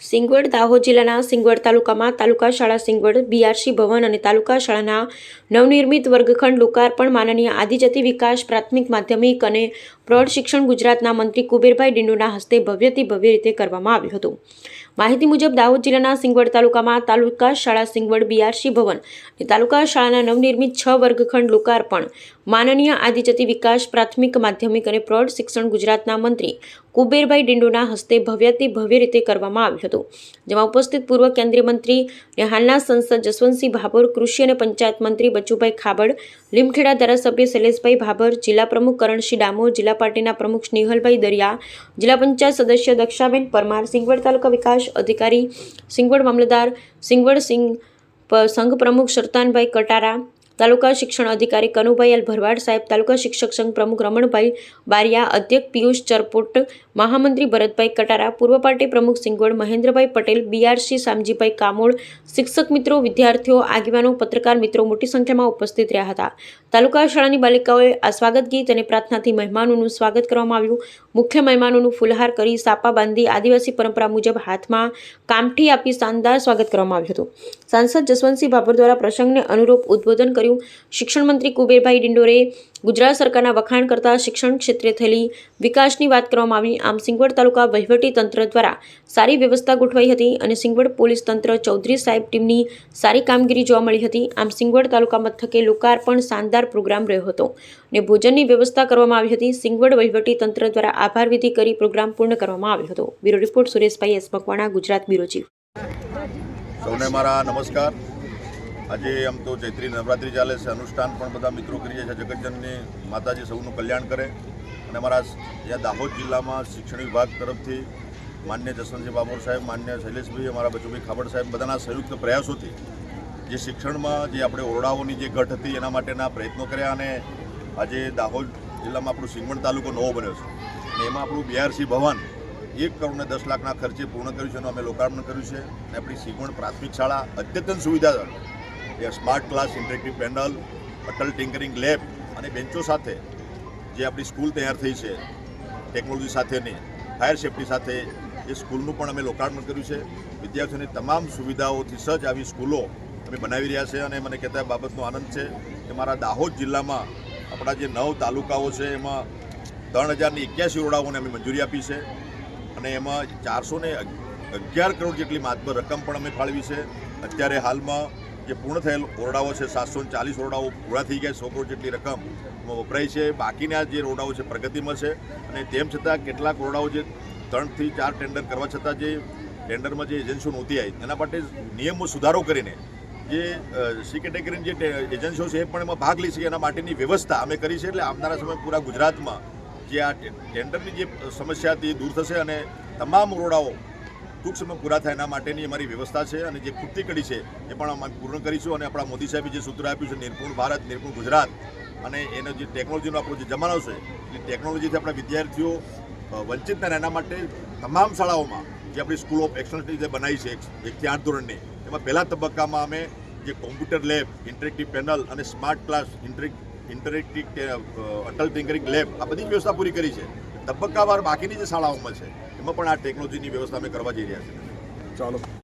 સિંગવડ દાહોદ જિલ્લાના સિંગવડ તાલુકામાં તાલુકા શાળા સિંગવડ, બીઆરસી ભવન અને તાલુકા શાળાના નવનિર્મિત વર્ગખંડ લોકાર્પણ માનનીય આદિજાતિ વિકાસ પ્રાથમિક માધ્યમિક અને પ્રૌઢ શિક્ષણ ગુજરાતના મંત્રી કુબેરભાઈ ડિંડોના હસ્તે ભવ્યથી ભવ્ય રીતે કરવામાં આવ્યું હતું. માહિતી મુજબ, દાહોદ જિલ્લાના સિંગવડ તાલુકામાં તાલુકા શાળા સિંગવડ બીઆરસી ભવન અને તાલુકા શાળાના નવનિર્મિત છ વર્ગખંડ લોકાર્પણ, માનનીય આદિજાતિ વિકાસ, પ્રાથમિક, માધ્યમિક અને પ્રૌઢ શિક્ષણ ગુજરાતના મંત્રી કુબેરભાઈ ડિંડોના હસ્તે ભવ્યથી ભવ્ય રીતે કરવામાં આવ્યું હતું. જેમાં ઉપસ્થિત પૂર્વ કેન્દ્રીય મંત્રી અને હાલના સંસદ જસવંતસિંહ ભાભોર, કૃષિ અને પંચાયત મંત્રી બચુભાઈ ખાબડ, લીમખેડા ધારાસભ્ય શૈલેષભાઈ ભાભર, જિલ્લા પ્રમુખ કરણસિંહ ડામોર, જિલ્લા પાર્ટીના પ્રમુખ સ્નેહલભાઈ દરિયા, જિલ્લા પંચાયત સદસ્ય દક્ષાબેન પરમાર, સિંગવડ તાલુકા વિકાસ અધિકારી સિંગવડ મામલતદાર સિંગવડ સિંગ સંઘ પ્રમુખ સરતાનભાઈ કટારા તાલુકા શિક્ષણ અધિકારી કનુભાઈ એલ ભરવાડ સાહેબ, તાલુકા શિક્ષક સંઘ પ્રમુખ રમણભાઈ બારિયા, અધ્યક્ષ પિયુષ ચરપોટ, મહામંત્રી ભરતભાઈ કટારા, પૂર્વ પાર્ટી પ્રમુખ સિંગોડ, મહેન્દ્રભાઈ પટેલ, બીઆરસી શામજીભાઈ કામોળ, શિક્ષક મિત્રો, વિદ્યાર્થીઓ, આગેવાનો, પત્રકાર મિત્રો મોટી સંખ્યામાં ઉપસ્થિત રહ્યા હતા. તાલુકા શાળાની બાલિકાઓએ આ સ્વાગત ગીત અને પ્રાર્થનાથી મહેમાનોનું સ્વાગત કરવામાં આવ્યું. મુખ્ય મહેમાનોનું ફુલહાર કરી સાપા બાંધી આદિવાસી પરંપરા મુજબ હાથમાં કામઠી આપી શાનદાર સ્વાગત કરવામાં આવ્યું હતું. સાંસદ જસવંતસિંહ ભાભોર દ્વારા પ્રસંગને અનુરૂપ ઉદ્બોધન કર્યું શિક્ષણ મંત્રી કુબેરભાઈ ડિંડોરે ગુજરાત સરકારના વખાણ કરતા શિક્ષણ ક્ષેત્રે થયેલી વિકાસની વાત કરવામાં આવી. આમ સિંગવડ તાલુકા વહીવટી તંત્ર દ્વારા સારી વ્યવસ્થા ગોઠવાઈ હતી અને સિંગવડ પોલીસ તંત્ર ચૌધરી સાહેબ ટીમની સારી કામગીરી જોવા મળી હતી. આમ સિંગવડ તાલુકા મથકે લોકાર્પણ શાનદાર પ્રોગ્રામ રહ્યો હતો અને ભોજનની વ્યવસ્થા કરવામાં આવી હતી. સિંગવડ વહીવટી તંત્ર દ્વારા આભાર વિધિ કરી પ્રોગ્રામ પૂર્ણ કરવામાં આવ્યો હતો. Bureau report Sureshbhai S Makwana, Gujarat bureau chief. સૌને મારા નમસ્કાર. આજે આમ તો ચૈત્રી નવરાત્રિ ચાલે છે, અનુષ્ઠાન પણ બધા મિત્રો કરી છીએ જગતજનની, માતાજી સૌનું કલ્યાણ કરે. અને અમારા અહીંયા દાહોદ જિલ્લામાં શિક્ષણ વિભાગ તરફથી માન્ય જસવંતસિંહ બાબોર સાહેબ, માન્ય શૈલેષભાઈ, અમારા બચુભાઈ ખાબડ સાહેબ બધાના સંયુક્ત પ્રયાસોથી જે શિક્ષણમાં જે આપણે ઓરડાઓની જે ઘટ હતી એના માટેના પ્રયત્નો કર્યા અને આજે દાહોદ જિલ્લામાં આપણું સિંગવણ તાલુકો નવો બન્યો છે. અને એમાં આપણું બીઆરસી ભવન એક કરોડ ને દસ લાખના ખર્ચે પૂર્ણ કર્યું છે, એનું અમે લોકાર્પણ કર્યું છે. અને આપણી સિંગવણ પ્રાથમિક શાળા, અદ્યતન સુવિધા એ smart class, interactive panel, Atal tinkering lab અને બેન્ચો સાથે જે આપણી સ્કૂલ તૈયાર થઈ છે, ટેકનોલોજી સાથેની, ફાયર સેફટી સાથે, એ સ્કૂલનું પણ અમે લોકાર્પણ કર્યું છે. વિદ્યાર્થીઓની તમામ સુવિધાઓથી સજ્જ આવી સ્કૂલો અમે બનાવી રહ્યા છે અને મને કહેતા બાબતનો આનંદ છે કે મારા દાહોદ જિલ્લામાં આપણા જે નવ તાલુકાઓ છે, એમાં ત્રણ હજારની એક્યાસી ઓરડાઓને અમે મંજૂરી આપી છે અને એમાં ચારસો અગિયાર કરોડ જેટલી માતબર રકમ પણ અમે ફાળવી છે. અત્યારે હાલમાં જે પૂર્ણ થયેલ ઓરડાઓ છે, સાતસો ચાલીસ ઓરડાઓ પૂરા થઈ ગયા, સો કરોડ જેટલી રકમ વપરાય છે. બાકીના જે ઓરડાઓ છે, પ્રગતિમાં છે. અને તેમ છતાં કેટલાક ઓરડાઓ જે ત્રણથી ચાર ટેન્ડર કરવા છતાં જે ટેન્ડરમાં જે એજન્સીઓ નહોતી આવી, એના માટે નિયમો સુધારો કરીને જે સી કેટેગરીની જે એજન્સીઓ છે, એ પણ એમાં ભાગ લઈ શકે એના માટેની વ્યવસ્થા અમે કરી છે. એટલે આવનારા સમય પૂરા ગુજરાતમાં જે આ ટેન્ડરની જે સમસ્યા હતી એ દૂર થશે અને તમામ ઓરડાઓ ટૂંક સમય પૂરા થાય એના માટેની અમારી વ્યવસ્થા છે અને જે ખૂટતી કડી છે એ પણ અમે પૂર્ણ કરીશું અને આપણા મોદી સાહેબે જે સૂત્ર આપ્યું છે નિર્પુણ ભારત નિર્પુણ ગુજરાત અને એનો જે ટેકનોલોજીનો આપણો જે જમાનો છે, એ ટેકનોલોજીથી આપણા વિદ્યાર્થીઓ વંચિત થાય એના માટે તમામ શાળાઓમાં જે આપણી સ્કૂલ ઓફ એક્સલન્સની જે બનાવી છે, એક- એકથી આઠ ધોરણની, એમાં પહેલા તબક્કામાં અમે જે કોમ્પ્યુટર લેબ ઇન્ટરેક્ટિવ પેનલ અને smart class interactive interactive Atal tinkering lab આ બધી વ્યવસ્થા પૂરી કરી છે. તબક્કાવાર બાકીની જે શાળાઓમાં છે એમાં પણ આ ટેકનોલોજીની વ્યવસ્થા અમે કરવા જઈ રહ્યા છીએ. ચાલો.